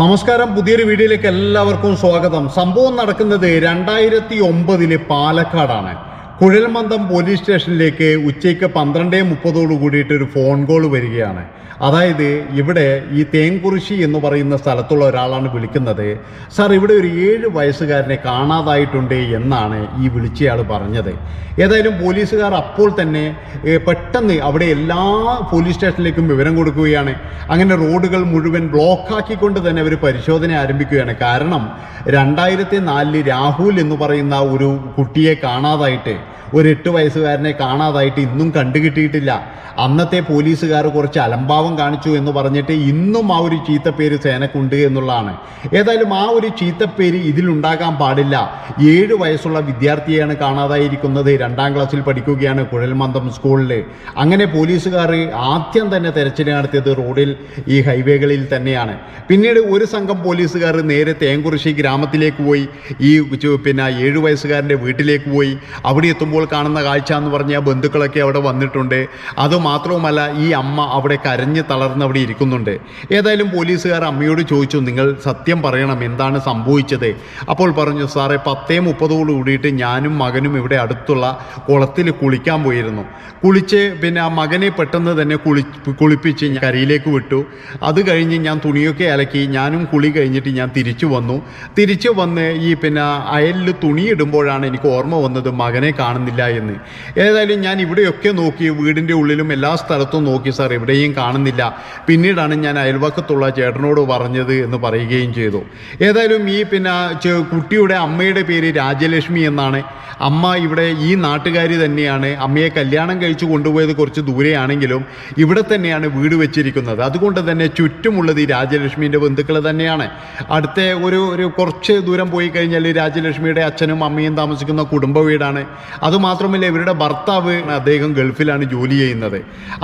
നമസ്കാരം. പുതിയൊരു വീഡിയോയിലേക്ക് എല്ലാവർക്കും സ്വാഗതം. സംഭവം നടക്കുന്നത് രണ്ടായിരത്തി ഒമ്പതിലെ പാലക്കാടാണ്. കുഴൽമന്ദം പോലീസ് സ്റ്റേഷനിലേക്ക് ഉച്ചയ്ക്ക് പന്ത്രണ്ടേ മുപ്പതോട് കൂടിയിട്ട് ഒരു ഫോൺ കോൾ വരികയാണ്. അതായത് ഇവിടെ ഈ തേൻകുറിശി എന്ന് പറയുന്ന സ്ഥലത്തുള്ള ഒരാളാണ് വിളിക്കുന്നത്. സാർ ഇവിടെ ഒരു ഏഴ് വയസ്സുകാരനെ കാണാതായിട്ടുണ്ട് എന്നാണ് ഈ വിളിച്ചയാൾ പറഞ്ഞത്. ഏതായാലും പോലീസുകാർ അപ്പോൾ തന്നെ പെട്ടെന്ന് അവിടെ എല്ലാ പോലീസ് സ്റ്റേഷനിലേക്കും വിവരം കൊടുക്കുകയാണ്. അങ്ങനെ റോഡുകൾ മുഴുവൻ ബ്ലോക്കാക്കിക്കൊണ്ട് തന്നെ അവർ പരിശോധന ആരംഭിക്കുകയാണ്. കാരണം രണ്ടായിരത്തി നാലിൽ രാഹുൽ എന്ന് പറയുന്ന ഒരു കുട്ടിയെ കാണാതായിട്ട് ഒരു എട്ട് വയസ്സുകാരനെ കാണാതായിട്ട് ഇന്നും കണ്ടുകിട്ടിയിട്ടില്ല. അന്നത്തെ പോലീസുകാർ കുറച്ച് അലംഭാവം കാണിച്ചു എന്ന് പറഞ്ഞിട്ട് ഇന്നും ആ ഒരു ചീത്തപ്പേര് സേനക്കുണ്ട് എന്നുള്ളതാണ്. ഏതായാലും ആ ഒരു ചീത്തപ്പേര് ഇതിലുണ്ടാകാൻ പാടില്ല. ഏഴ് വയസ്സുള്ള വിദ്യാർത്ഥിയെയാണ് കാണാതായിരിക്കുന്നത്. രണ്ടാം ക്ലാസ്സിൽ പഠിക്കുകയാണ് കുഴൽമന്ദം സ്കൂളിൽ അങ്ങനെ പോലീസുകാർ ആദ്യം തന്നെ തെരച്ചിൽ നടത്തിയത് റോഡിൽ ഈ ഹൈവേകളിൽ തന്നെയാണ്. പിന്നീട് ഒരു സംഘം പോലീസുകാർ നേരെ തേങ്കുറിശി ഗ്രാമത്തിലേക്ക് പോയി. ഈ പിന്നെ ഏഴു വയസ്സുകാരന്റെ വീട്ടിലേക്ക് പോയി. അവിടെ എത്തുമ്പോൾ കാണുന്ന കാഴ്ച എന്ന് പറഞ്ഞാൽ ബന്ധുക്കളൊക്കെ അവിടെ വന്നിട്ടുണ്ട്. അതുമാത്രവുമല്ല ഈ അമ്മ അവിടെ കരഞ്ഞ് തളർന്ന് അവിടെ ഇരിക്കുന്നുണ്ട്. ഏതായാലും പോലീസുകാർ അമ്മയോട് ചോദിച്ചു നിങ്ങൾ സത്യം പറയണം എന്താണ് സംഭവിച്ചത്? അപ്പോൾ പറഞ്ഞു സാറേ പത്തേ മുപ്പതോട് കൂടിയിട്ട് ഞാനും മകനും ഇവിടെ അടുത്തുള്ള കുളത്തിൽ കുളിക്കാൻ പോയിരുന്നു. കുളിച്ച് പിന്നെ ആ മകനെ പെട്ടെന്ന് തന്നെ കുളി കുളിപ്പിച്ച് ഞാൻ കരയിലേക്ക് വിട്ടു. അത് കഴിഞ്ഞ് ഞാൻ തുണിയൊക്കെ അലക്കി ഞാനും കുളി കഴിഞ്ഞിട്ട് ഞാൻ തിരിച്ചു വന്നു. തിരിച്ചു വന്ന് ഈ പിന്നെ അയലിൽ തുണിയിടുമ്പോഴാണ് എനിക്ക് ഓർമ്മ വന്നത് മകനെ കാണുന്നില്ല എന്ന്. ഏതായാലും ഞാൻ ഇവിടെയൊക്കെ നോക്കി വീടിന്റെ ഉള്ളിലും എല്ലാ സ്ഥലത്തും നോക്കി സാർ എവിടെയും കാണുന്നില്ല. പിന്നീടാണ് ഞാൻ അയൽവക്കത്തുള്ള ചേട്ടനോട് പറഞ്ഞത് എന്ന് പറയുകയും ചെയ്തു. ഏതായാലും ഈ പിന്നെ കുട്ടിയുടെ അമ്മയുടെ പേര് രാജലക്ഷ്മി എന്നാണ്. അമ്മ ഇവിടെ ഈ നാട്ടുകാരി തന്നെയാണ്. അമ്മയെ കല്യാണം കഴിച്ചു കൊണ്ടുപോയത് കുറച്ച് ദൂരെയാണെങ്കിലും ഇവിടെ തന്നെയാണ് വീട് വെച്ചിരിക്കുന്നത്. അതുകൊണ്ട് തന്നെ ചുറ്റുമുള്ളത് ഈ രാജലക്ഷ്മിന്റെ ബന്ധുക്കൾ തന്നെയാണ്. അടുത്ത ഒരു ഒരു കുറച്ച് ദൂരം പോയി കഴിഞ്ഞാൽ രാജലക്ഷ്മിയുടെ അച്ഛനും അമ്മയും താമസിക്കുന്ന കുടുംബ വീടാണ്. അതുമാത്രമല്ല ഇവരുടെ ഭർത്താവ് അദ്ദേഹം ഗൾഫിലാണ് ജോലി ചെയ്യുന്നത്.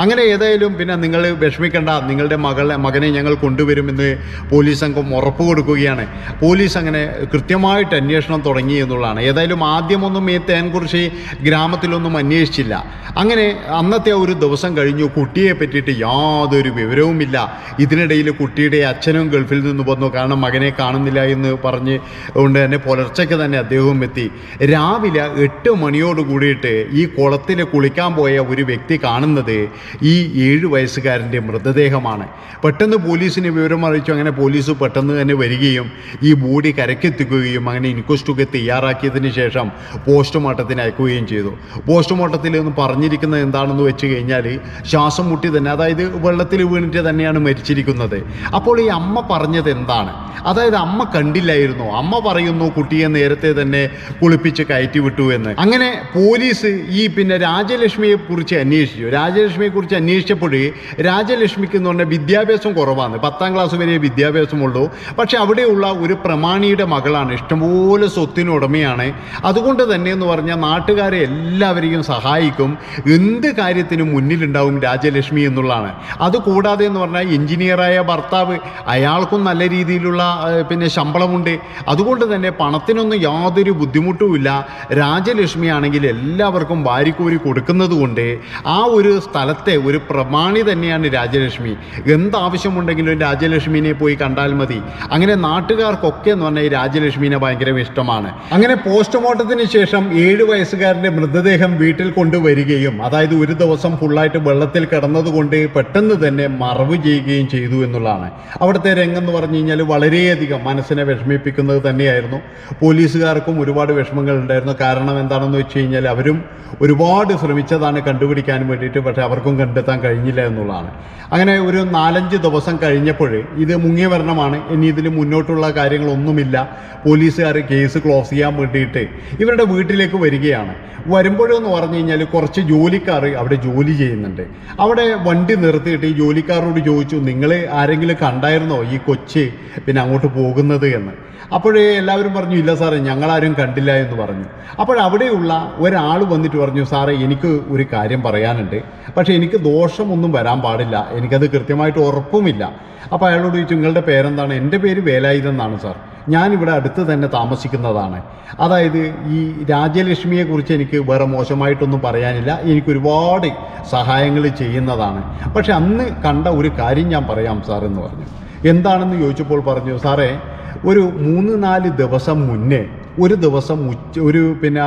അങ്ങനെ ഏതായാലും പിന്നെ നിങ്ങൾ വിഷമിക്കേണ്ട നിങ്ങളുടെ മകളെ മകനെ ഞങ്ങൾ കൊണ്ടുവരുമെന്ന് പോലീസ് സംഘം ഉറപ്പ് കൊടുക്കുകയാണ്. പോലീസ് അങ്ങനെ കൃത്യമായിട്ട് അന്വേഷണം തുടങ്ങി എന്നുള്ളതാണ്. ഏതായാലും ആദ്യമൊന്നും ഈ തേൻകുറിശി ഗ്രാമത്തിലൊന്നും അന്വേഷിച്ചില്ല. അങ്ങനെ അന്നത്തെ ഒരു ദിവസം കഴിഞ്ഞു കുട്ടിയെ പറ്റിയിട്ട് യാതൊരു വിവരവുമില്ല. ഇതിനിടയിൽ കുട്ടിയുടെ അച്ഛനും ഗൾഫിൽ നിന്ന് വന്നു കാരണം മകനെ കാണുന്നില്ല എന്ന് പറഞ്ഞ് കൊണ്ട് തന്നെ പുലർച്ചയ്ക്ക് തന്നെ അദ്ദേഹവും എത്തി. രാവിലെ എട്ട് മണിയോട് കൂടിയിട്ട് ഈ കുളത്തിൽ കുളിക്കാൻ പോയ ഒരു വ്യക്തി കാണുന്നത് ഈ ഏഴ് വയസ്സുകാരന്റെ മൃതദേഹമാണ്. പെട്ടെന്ന് പോലീസിന് വിവരം അറിയിച്ചു. അങ്ങനെ പോലീസ് പെട്ടെന്ന് തന്നെ വരികയും ഈ ബോഡി കരക്കെത്തിക്കുകയും അങ്ങനെ ഇൻക്വസ്റ്റൊക്കെ തയ്യാറാക്കിയതിന് ശേഷം പോസ്റ്റ്മോർട്ടത്തിന് അയക്കുകയും ചെയ്തു. പോസ്റ്റ്മോർട്ടത്തിൽ ഒന്ന് പറഞ്ഞിരിക്കുന്നത് എന്താണെന്ന് വെച്ച് കഴിഞ്ഞാൽ ശ്വാസം മുട്ടി തന്നെ അതായത് വെള്ളത്തിൽ വീണിട്ട് തന്നെയാണ് മരിച്ചിരിക്കുന്നത്. അപ്പോൾ ഈ അമ്മ പറഞ്ഞത് എന്താണ്? അതായത് അമ്മ കണ്ടില്ലായിരുന്നു. അമ്മ പറയുന്നു കുട്ടിയെ നേരത്തെ തന്നെ കുളിപ്പിച്ച് കയറ്റി വിട്ടു എന്ന്. അങ്ങനെ പോലീസ് ഈ പിന്നെ രാജലക്ഷ്മിയെ കുറിച്ച് അന്വേഷിച്ചു. രാജലക്ഷ്മിയെ കുറിച്ച് അന്വേഷിച്ചപ്പോൾ രാജലക്ഷ്മിക്ക് എന്ന് പറഞ്ഞാൽ വിദ്യാഭ്യാസം കുറവാണ്. പത്താം ക്ലാസ് വരെ വിദ്യാഭ്യാസമുള്ളൂ. പക്ഷെ അവിടെയുള്ള ഒരു പ്രമാണിയുടെ മകളാണ്. ഇഷ്ടംപോലെ സ്വത്തിന് ഉടമയാണ്. അതുകൊണ്ട് തന്നെ എന്ന് പറഞ്ഞാൽ നാട്ടുകാരെ എല്ലാവരെയും സഹായിക്കും. എന്ത് കാര്യത്തിനും മുന്നിലുണ്ടാവും രാജലക്ഷ്മി എന്നുള്ളതാണ്. അതുകൂടാതെ എന്ന് പറഞ്ഞാൽ എഞ്ചിനീയറായ ഭർത്താവ് അയാൾക്കും നല്ല രീതിയിലുള്ള പിന്നെ ശമ്പളമുണ്ട്. അതുകൊണ്ട് തന്നെ പണത്തിനൊന്നും യാതൊരു ബുദ്ധിമുട്ടുമില്ല. രാജലക്ഷ്മി ആണെങ്കിൽ എല്ലാവർക്കും വാരിക്കോരി കൊടുക്കുന്നത് കൊണ്ട് ആ ഒരു സ്ഥലത്തെ ഒരു പ്രമാണി തന്നെയാണ് രാജലക്ഷ്മി. എന്താവശ്യമുണ്ടെങ്കിലും രാജലക്ഷ്മിനെ പോയി കണ്ടാൽ മതി. അങ്ങനെ നാട്ടുകാർക്കൊക്കെ എന്ന് പറഞ്ഞാൽ രാജലക്ഷ്മിനെ ഭയങ്കര ഇഷ്ടമാണ്. അങ്ങനെ പോസ്റ്റ്മോർട്ടത്തിന് ശേഷം ഏഴ് വയസ്സുകാരന്റെ മൃതദേഹം വീട്ടിൽ കൊണ്ടുവരികയും അതായത് ഒരു ദിവസം ഫുള്ളായിട്ട് വെള്ളത്തിൽ കിടന്നതുകൊണ്ട് പെട്ടെന്ന് തന്നെ മറവ് ചെയ്യുകയും ചെയ്തു എന്നുള്ളതാണ്. അവിടുത്തെ രംഗം എന്ന് പറഞ്ഞു കഴിഞ്ഞാൽ വളരെയധികം മനസ്സിനെ വിഷമിപ്പിക്കുന്നത് തന്നെയായിരുന്നു. പോലീസുകാർക്കും ഒരുപാട് വിഷമങ്ങൾ ഉണ്ടായിരുന്നു. കാരണം എന്താണെന്ന് വെച്ച് കഴിഞ്ഞാൽ അവരും ഒരുപാട് ശ്രമിച്ചതാണ് കണ്ടുപിടിക്കാൻ വേണ്ടിയിട്ട് പക്ഷേ അവർക്കും കണ്ടെത്താൻ കഴിഞ്ഞില്ല എന്നുള്ളതാണ്. അങ്ങനെ ഒരു നാലഞ്ച് ദിവസം കഴിഞ്ഞപ്പോൾ ഇത് മുങ്ങിയ വരണമാണ് ഇനി ഇതിൽ മുന്നോട്ടുള്ള കാര്യങ്ങളൊന്നുമില്ല. പോലീസുകാർ കേസ് ക്ലോസ് ചെയ്യാൻ വേണ്ടിയിട്ട് ഇവരുടെ വീട്ടിലേക്ക് വരികയാണ്. വരുമ്പോഴെന്ന് പറഞ്ഞു കഴിഞ്ഞാൽ കുറച്ച് ജോലിക്കാർ അവിടെ ജോലി ചെയ്യുന്നുണ്ട്. അവിടെ വണ്ടി നിർത്തിയിട്ട് ഈ ജോലിക്കാരോട് ചോദിച്ചു നിങ്ങൾ ആരെങ്കിലും കണ്ടായിരുന്നോ ഈ കൊച്ച്? പിന്നെ അങ്ങോട്ട് പോകുന്നത്? എന്ന്. അപ്പോഴേ എല്ലാവരും പറഞ്ഞു ഇല്ല സാറേ ഞങ്ങളാരും കണ്ടില്ല എന്ന് പറഞ്ഞു. അപ്പോഴവിടെയുള്ള ഒരാൾ വന്നിട്ട് പറഞ്ഞു സാറേ എനിക്ക് ഒരു കാര്യം പറയാനുണ്ട്. പക്ഷേ എനിക്ക് ദോഷമൊന്നും വരാൻ പാടില്ല. എനിക്കത് കൃത്യമായിട്ട് ഉറപ്പുമില്ല. അപ്പോൾ അയാളോട് ചോദിച്ചു നിങ്ങളുടെ പേരെന്താണ്? എന്റെ പേര് വേലായുധെന്നാണ് സാർ. ഞാനിവിടെ അടുത്ത് തന്നെ താമസിക്കുന്നതാണ്. അതായത് ഈ രാജ്യലക്ഷ്മിയെക്കുറിച്ച് എനിക്ക് വേറെ മോശമായിട്ടൊന്നും പറയാനില്ല. എനിക്ക് ഒരുപാട് സഹായങ്ങൾ ചെയ്യുന്നതാണ്. പക്ഷെ അന്ന് കണ്ട ഒരു കാര്യം ഞാൻ പറയാം സാർ എന്ന് പറഞ്ഞു. എന്താണെന്ന് ചോദിച്ചപ്പോൾ പറഞ്ഞു സാറേ ഒരു മൂന്ന് നാല് ദിവസം മുന്നേ ഒരു ദിവസം ഉച്ച ഒരു പിന്നെ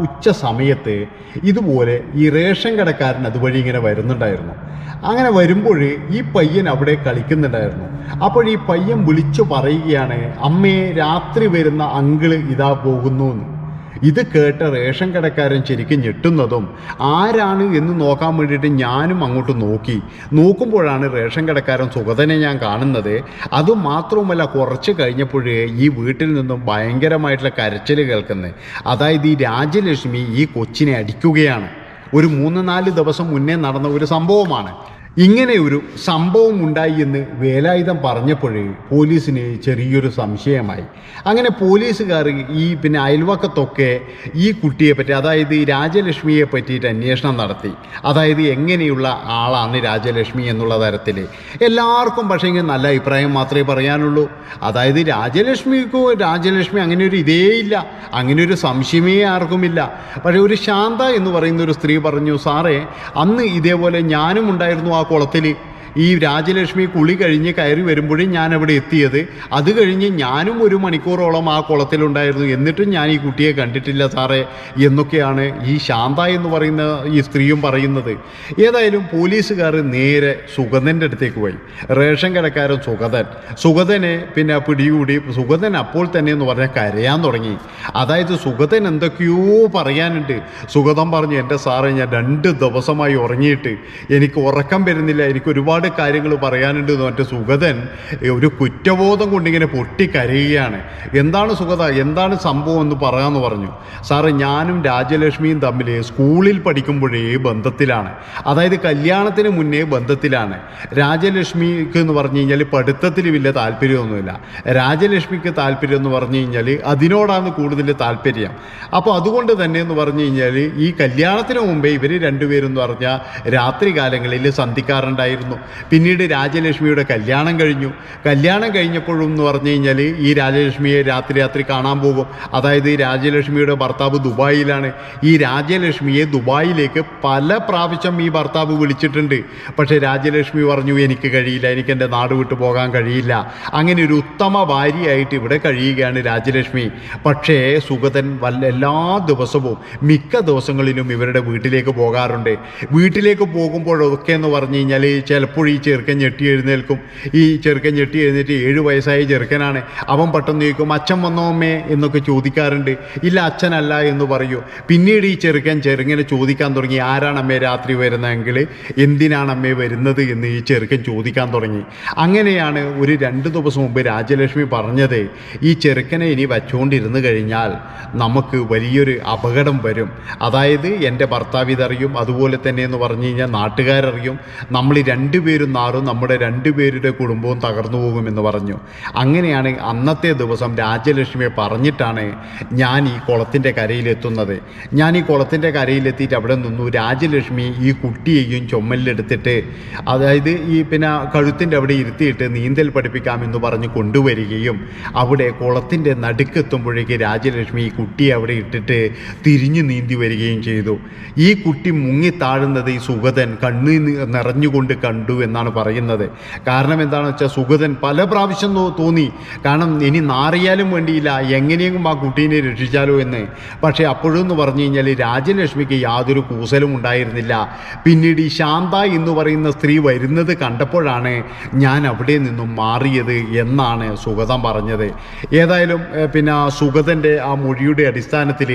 ഉച്ച സമയത്ത് ഇതുപോലെ ഈ റേഷൻ കടക്കാരൻ അതുവഴി ഇങ്ങനെ വരുന്നുണ്ടായിരുന്നു. അങ്ങനെ വരുമ്പോൾ ഈ പയ്യൻ അവിടെ കളിക്കുന്നുണ്ടായിരുന്നു. അപ്പോൾ ഈ പയ്യൻ വിളിച്ചു പറയുകയാണ് അമ്മയെ രാത്രി വരുന്ന അങ്കിൾ ഇതാ പോകുന്നു എന്ന്. ഇത് കേട്ട റേഷൻ കടക്കാരൻ ശരിക്കും ഞെട്ടുന്നതും ആരാണ് എന്ന് നോക്കാൻ വേണ്ടിയിട്ട് ഞാനും അങ്ങോട്ട് നോക്കി. നോക്കുമ്പോഴാണ് റേഷൻ കടക്കാരൻ സുഗതനെ ഞാൻ കാണുന്നത്. അതുമാത്രവുമല്ല കുറച്ച് കഴിഞ്ഞപ്പോഴേ ഈ വീട്ടിൽ നിന്നും ഭയങ്കരമായിട്ടുള്ള കരച്ചിൽ കേൾക്കുന്നത് അതായത് ഈ രാജലക്ഷ്മി ഈ കൊച്ചിനെ അടിക്കുകയാണ്. ഒരു മൂന്ന് നാല് ദിവസം മുന്നേ നടന്ന ഒരു സംഭവമാണ്. ഇങ്ങനെ ഒരു സംഭവം ഉണ്ടായി എന്ന് വേലായുധം പറഞ്ഞപ്പോഴേ പോലീസിന് ചെറിയൊരു സംശയമായി. അങ്ങനെ പോലീസുകാർ ഈ പിന്നെ അയൽവക്കത്തൊക്കെ ഈ കുട്ടിയെ പറ്റി അതായത് ഈ രാജലക്ഷ്മിയെ പറ്റിയിട്ട് അന്വേഷണം നടത്തി. അതായത് എങ്ങനെയുള്ള ആളാണ് രാജലക്ഷ്മി എന്നുള്ള തരത്തിൽ. എല്ലാവർക്കും പക്ഷേ ഇങ്ങനെ നല്ല അഭിപ്രായം മാത്രമേ പറയാനുള്ളൂ. അതായത് രാജലക്ഷ്മിക്കോ രാജലക്ഷ്മി അങ്ങനെ ഒരു ഇതേ ഇല്ല. അങ്ങനെ ഒരു സംശയമേ ആർക്കുമില്ല. പക്ഷേ ഒരു ശാന്ത എന്ന് പറയുന്ന ഒരു സ്ത്രീ പറഞ്ഞു സാറേ അന്ന് ഇതേപോലെ ഞാനും ഉണ്ടായിരുന്നു ആ കുളത്തിൽ ഈ രാജലക്ഷ്മി കുളി കഴിഞ്ഞ് കയറി വരുമ്പോഴും ഞാൻ അവിടെ എത്തിയത്. അത് കഴിഞ്ഞ് ഞാനും ഒരു മണിക്കൂറോളം ആ കുളത്തിലുണ്ടായിരുന്നു. എന്നിട്ടും ഞാൻ ഈ കുട്ടിയെ കണ്ടിട്ടില്ല സാറേ എന്നൊക്കെയാണ് ഈ ശാന്ത എന്ന് പറയുന്ന ഈ സ്ത്രീയും പറയുന്നത്. ഏതായാലും പോലീസുകാർ നേരെ സുഗതന്റെ അടുത്തേക്ക് പോയി. റേഷൻ കടക്കാരൻ സുഗതൻ. സുഗതനെ പിന്നെ പിടികൂടി സുഗതൻ അപ്പോൾ തന്നെ എന്ന് പറഞ്ഞാൽ കരയാൻ തുടങ്ങി. അതായത് സുഗതൻ എന്തൊക്കെയോ പറയാനുണ്ട്. സുഗതം പറഞ്ഞു എന്റെ സാറേ ഞാൻ രണ്ട് ദിവസമായി ഉറങ്ങിയിട്ട് എനിക്ക് ഉറക്കം വരുന്നില്ല. എനിക്ക് ഒരുപാട് കാര്യങ്ങൾ പറയാനുണ്ട്. എന്ന് മറ്റേ സുഗതൻ ഒരു കുറ്റബോധം കൊണ്ടിങ്ങനെ പൊട്ടിക്കരയുകയാണ്. എന്താണ് സുഗത? എന്താണ് സംഭവം എന്ന് പറയാമെന്ന് പറഞ്ഞു. സാറ് ഞാനും രാജലക്ഷ്മിയും തമ്മിൽ സ്കൂളിൽ പഠിക്കുമ്പോഴേ ബന്ധത്തിലാണ്. അതായത് കല്യാണത്തിന് മുന്നേ ബന്ധത്തിലാണ്. രാജലക്ഷ്മിക്ക് എന്ന് പറഞ്ഞു കഴിഞ്ഞാൽ പഠിത്തത്തിൽ വലിയ താല്പര്യമൊന്നുമില്ല. രാജലക്ഷ്മിക്ക് താല്പര്യം എന്ന് പറഞ്ഞു കഴിഞ്ഞാൽ അതിനോടാണ് കൂടുതൽ താല്പര്യം. അപ്പോൾ അതുകൊണ്ട് തന്നെ എന്ന് പറഞ്ഞു കഴിഞ്ഞാൽ ഈ കല്യാണത്തിന് മുമ്പേ ഇവർ രണ്ടുപേരും എന്ന് പറഞ്ഞാൽ രാത്രി കാലങ്ങളിൽ സന്ധിക്കാറുണ്ടായിരുന്നു. പിന്നീട് രാജലക്ഷ്മിയുടെ കല്യാണം കഴിഞ്ഞു. കല്യാണം കഴിഞ്ഞപ്പോഴും എന്ന് പറഞ്ഞു കഴിഞ്ഞാൽ ഈ രാജലക്ഷ്മിയെ രാത്രി രാത്രി കാണാൻ പോകും. അതായത് രാജലക്ഷ്മിയുടെ ഭർത്താവ് ദുബായിലാണ്. ഈ രാജലക്ഷ്മിയെ ദുബായിലേക്ക് പല പ്രാവശ്യം ഈ ഭർത്താവ് വിളിച്ചിട്ടുണ്ട്. പക്ഷേ രാജലക്ഷ്മി പറഞ്ഞു എനിക്ക് കഴിയില്ല എനിക്ക് എന്റെ നാട് വിട്ടു പോകാൻ കഴിയില്ല. അങ്ങനെ ഒരു ഉത്തമ ഭാര്യയായിട്ട് ഇവിടെ കഴിയുകയാണ് രാജലക്ഷ്മി. പക്ഷേ സുഗതൻ വല്ല എല്ലാ ദിവസവും മിക്ക ദിവസങ്ങളിലും ഇവരുടെ വീട്ടിലേക്ക് പോകാറുണ്ട്. വീട്ടിലേക്ക് പോകുമ്പോഴൊക്കെ എന്ന് പറഞ്ഞു കഴിഞ്ഞാൽ ചിലപ്പോൾ ഈ ചെറുക്കൻ ഞെട്ടി എഴുന്നേൽക്കും. ഈ ചെറുക്കൻ ഞെട്ടി എഴുന്നേറ്റ് ഏഴ് വയസ്സായ ചെറുക്കനാണ്. അവൻ പെട്ടെന്ന് ചോദിക്കും അച്ഛൻ വന്നോ അമ്മേ? എന്നൊക്കെ ചോദിക്കാറുണ്ട്. ഇല്ല അച്ഛനല്ല എന്ന് പറയൂ. പിന്നീട് ഈ ചെറുക്കൻ ചെറുങ്ങനെ ചോദിക്കാൻ തുടങ്ങി ആരാണ് അമ്മേ രാത്രി വരുന്നതെങ്കിൽ? എന്തിനാണ് അമ്മേ വരുന്നത്? എന്ന് ഈ ചെറുക്കൻ ചോദിക്കാൻ തുടങ്ങി. അങ്ങനെയാണ് ഒരു രണ്ട് ദിവസം മുമ്പ് രാജലക്ഷ്മി പറഞ്ഞത് ഈ ചെറുക്കനെ ഇനി വച്ചുകൊണ്ടിരുന്നു കഴിഞ്ഞാൽ നമുക്ക് വലിയൊരു അപകടം വരും. അതായത് എന്റെ ഭർത്താവ് ഇതറിയും അതുപോലെ തന്നെ എന്ന് പറഞ്ഞു കഴിഞ്ഞാൽ നാട്ടുകാരറിയും. നമ്മൾ രണ്ടുപേരും നാറും നമ്മുടെ രണ്ടുപേരുടെ കുടുംബവും തകർന്നു പോകുമെന്ന് പറഞ്ഞു. അങ്ങനെയാണ് അന്നത്തെ ദിവസം രാജലക്ഷ്മിയെ പറഞ്ഞിട്ടാണ് ഞാൻ ഈ കുളത്തിന്റെ കരയിലെത്തുന്നത്. ഞാൻ ഈ കുളത്തിന്റെ കരയിലെത്തിയിട്ട് അവിടെ നിന്നു രാജ്യലക്ഷ്മി ഈ കുട്ടിയെയും ചുമലിലെടുത്തിട്ട് അതായത് ഈ പിന്നെ കഴുത്തിന്റെ അവിടെ ഇരുത്തിയിട്ട് നീന്തൽ പഠിപ്പിക്കാമെന്ന് പറഞ്ഞ് കൊണ്ടുവരികയും അവിടെ കുളത്തിന്റെ നടുക്കെത്തുമ്പോഴേക്ക് രാജ്യലക്ഷ്മി ഈ കുട്ടിയെ അവിടെ ഇട്ടിട്ട് തിരിഞ്ഞു നീന്തി വരികയും ചെയ്തു. ഈ കുട്ടി മുങ്ങി താഴുന്നത് ഈ സുഗതൻ കണ്ണു നിറഞ്ഞുകൊണ്ട് കണ്ടു എന്നാണ് പറയുന്നത്. കാരണം എന്താണെന്ന് വെച്ചാൽ സുഗതൻ പല പ്രാവശ്യം തോന്നി. കാരണം ഇനി നാറിയാലും വേണ്ടിയില്ല. എങ്ങനെയെങ്കിലും ആ കുട്ടീനെ രക്ഷിച്ചാലോ എന്ന്. പക്ഷേ അപ്പോഴും എന്ന് പറഞ്ഞു കഴിഞ്ഞാൽ രാജലക്ഷ്മിക്ക് യാതൊരു കൂസലും ഉണ്ടായിരുന്നില്ല. പിന്നീട് ഈ ശാന്ത എന്ന് പറയുന്ന സ്ത്രീ വരുന്നത് കണ്ടപ്പോഴാണ് ഞാൻ അവിടെ നിന്നും മാറിയത് എന്നാണ് സുഗതം പറഞ്ഞത്. ഏതായാലും പിന്നെ സുഗതന്റെ ആ മൊഴിയുടെ അടിസ്ഥാനത്തിൽ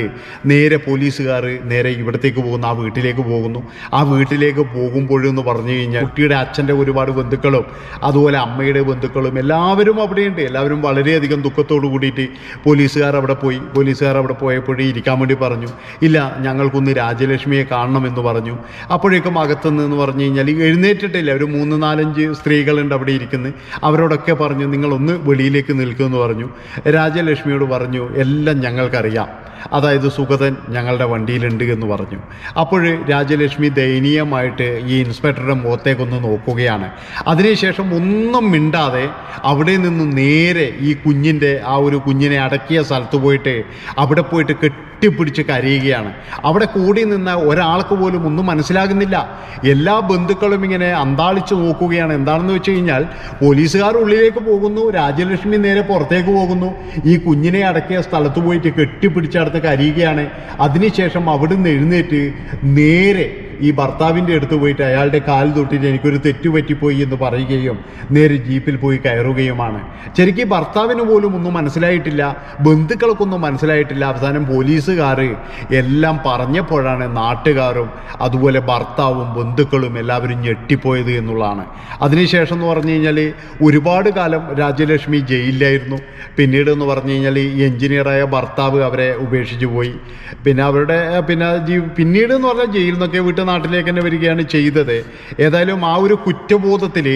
നേരെ പോലീസുകാർ നേരെ ഇവിടത്തേക്ക് പോകുന്നു ആ വീട്ടിലേക്ക് പോകുന്നു. ആ വീട്ടിലേക്ക് പോകുമ്പോഴെന്ന് പറഞ്ഞു കഴിഞ്ഞാൽ കുട്ടിയുടെ അച്ഛന്റെ ഒരുപാട് ബന്ധുക്കളും അതുപോലെ അമ്മയുടെ ബന്ധുക്കളും എല്ലാവരും അവിടെയുണ്ട്. എല്ലാവരും വളരെയധികം ദുഃഖത്തോടു കൂടിയിട്ട് പോലീസുകാർ അവിടെ പോയി. പോലീസുകാർ അവിടെ പോയപ്പോഴേ ഇരിക്കാൻ വേണ്ടി പറഞ്ഞു. ഇല്ല ഞങ്ങൾക്കൊന്ന് രാജലക്ഷ്മിയെ കാണണമെന്ന് പറഞ്ഞു. അപ്പോഴേക്കും അകത്തുനിന്ന് എന്ന് പറഞ്ഞു കഴിഞ്ഞാൽ എഴുന്നേറ്റിട്ടില്ല. ഒരു മൂന്ന് നാലഞ്ച് സ്ത്രീകളുണ്ട് അവിടെ ഇരിക്കുന്നത് അവരോടൊക്കെ പറഞ്ഞു നിങ്ങളൊന്ന് വെളിയിലേക്ക് നിൽക്കുമെന്ന് പറഞ്ഞു. രാജലക്ഷ്മിയോട് പറഞ്ഞു എല്ലാം ഞങ്ങൾക്കറിയാം. അതായത് സുഗതൻ ഞങ്ങളുടെ വണ്ടിയിലുണ്ട് എന്ന് പറഞ്ഞു. അപ്പോൾ രാജലക്ഷ്മി ദയനീയമായിട്ട് ഈ ഇൻസ്പെക്ടറുടെ മുഖത്തേക്കൊന്ന് നോക്കി. നോക്കുകയാണ്. അതിനുശേഷം ഒന്നും മിണ്ടാതെ അവിടെ നിന്ന് നേരെ ഈ കുഞ്ഞിന്റെ ആ ഒരു കുഞ്ഞിനെ അടക്കിയ സ്ഥലത്ത് പോയിട്ട് അവിടെ പോയിട്ട് കെട്ടിപ്പിടിച്ച് കരയുകയാണ്. അവിടെ കൂടി നിന്ന ഒരാൾക്ക് പോലും ഒന്നും മനസ്സിലാകുന്നില്ല. എല്ലാ ബന്ധുക്കളും ഇങ്ങനെ അന്താളിച്ച് നോക്കുകയാണ്. എന്താണെന്ന് വെച്ച് കഴിഞ്ഞാൽ പോലീസുകാർ ഉള്ളിലേക്ക് പോകുന്നു രാജ്യലക്ഷ്മി നേരെ പുറത്തേക്ക് പോകുന്നു. ഈ കുഞ്ഞിനെ അടക്കിയ സ്ഥലത്ത് പോയിട്ട് കെട്ടിപ്പിടിച്ചടുത്ത് കരയുകയാണ്. അതിനുശേഷം അവിടുന്ന് എഴുന്നേറ്റ് നേരെ ഈ ഭർത്താവിന്റെ അടുത്ത് പോയിട്ട് അയാളുടെ കാൽ തൊട്ടിട്ട് എനിക്കൊരു തെറ്റ് പറ്റിപ്പോയി എന്ന് പറയുകയും നേരെ ജീപ്പിൽ പോയി കയറുകയുമാണ്. ശരിക്കും ഭർത്താവിന് പോലും ഒന്നും മനസ്സിലായിട്ടില്ല. ബന്ധുക്കൾക്കൊന്നും മനസ്സിലായിട്ടില്ല. അവസാനം പോലീസുകാർ എല്ലാം പറഞ്ഞപ്പോഴാണ് നാട്ടുകാരും അതുപോലെ ഭർത്താവും ബന്ധുക്കളും എല്ലാവരും ഞെട്ടിപ്പോയത് എന്നുള്ളതാണ്. അതിനുശേഷം എന്ന് പറഞ്ഞു കഴിഞ്ഞാൽ ഒരുപാട് കാലം രാജ്യലക്ഷ്മി ജയിലിലായിരുന്നു. പിന്നീട് എന്ന് പറഞ്ഞു കഴിഞ്ഞാൽ എഞ്ചിനീയറായ ഭർത്താവ് അവരെ ഉപേക്ഷിച്ചു പോയി. പിന്നെ അവരുടെ പിന്നെ പിന്നീട് എന്ന് പറഞ്ഞാൽ ജയിലിൽ നിന്നൊക്കെ വീട്ട് നാട്ടിലേക്ക് തന്നെ വരികയാണ് ചെയ്തത്. ഏതായാലും ആ ഒരു കുറ്റബോധത്തിൽ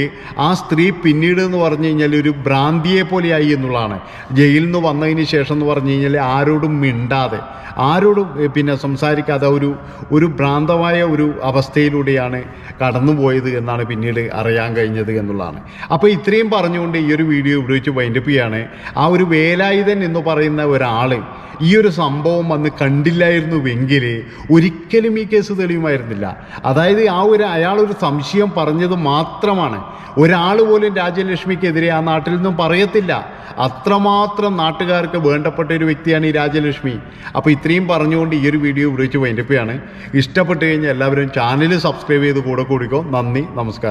ആ സ്ത്രീ പിന്നീട് എന്ന് പറഞ്ഞു കഴിഞ്ഞാൽ ഒരു ഭ്രാന്തിയെ പോലെയായി എന്നുള്ളതാണ്. ജയിലിൽ നിന്ന് വന്നതിന് ശേഷം എന്ന് പറഞ്ഞു കഴിഞ്ഞാൽ ആരോടും മിണ്ടാതെ ആരോടും പിന്നെ സംസാരിക്കാതെ ഒരു ഒരു ഭ്രാന്തമായ ഒരു അവസ്ഥയിലൂടെയാണ് കടന്നുപോയത് എന്നാണ് പിന്നീട് അറിയാൻ കഴിഞ്ഞത് എന്നുള്ളതാണ്. അപ്പോൾ ഇത്രയും പറഞ്ഞുകൊണ്ട് ഈ ഒരു വീഡിയോ വെച്ച് വൈൻഡപ്പ് ചെയ്യാണ്. ആ ഒരു വേലായുധൻ എന്ന് പറയുന്ന ഒരാൾ ഈ ഒരു സംഭവം വന്ന് കണ്ടില്ലായിരുന്നുവെങ്കിൽ ഒരിക്കലും ഈ കേസ് തെളിയുമായിരുന്നില്ല. അതായത് ആ ഒരു അയാളൊരു സംശയം പറഞ്ഞത് മാത്രമാണ്. ഒരാൾ പോലും രാജലക്ഷ്മിക്കെതിരെ ആ നാട്ടിൽ നിന്നും പറയത്തില്ല. അത്രമാത്രം നാട്ടുകാർക്ക് വേണ്ടപ്പെട്ട ഒരു വ്യക്തിയാണ് ഈ രാജലക്ഷ്മി. അപ്പോൾ ഇത്രയും പറഞ്ഞുകൊണ്ട് ഈ ഒരു വീഡിയോ വിളിച്ച് വെച്ച് വൈൻഡപ്പ് ചെയ്യാണ്. ഇഷ്ടപ്പെട്ട് കഴിഞ്ഞാൽ എല്ലാവരും ചാനൽ സബ്സ്ക്രൈബ് ചെയ്ത് കൂടെ കൂടിക്കോ. നന്ദി നമസ്കാരം.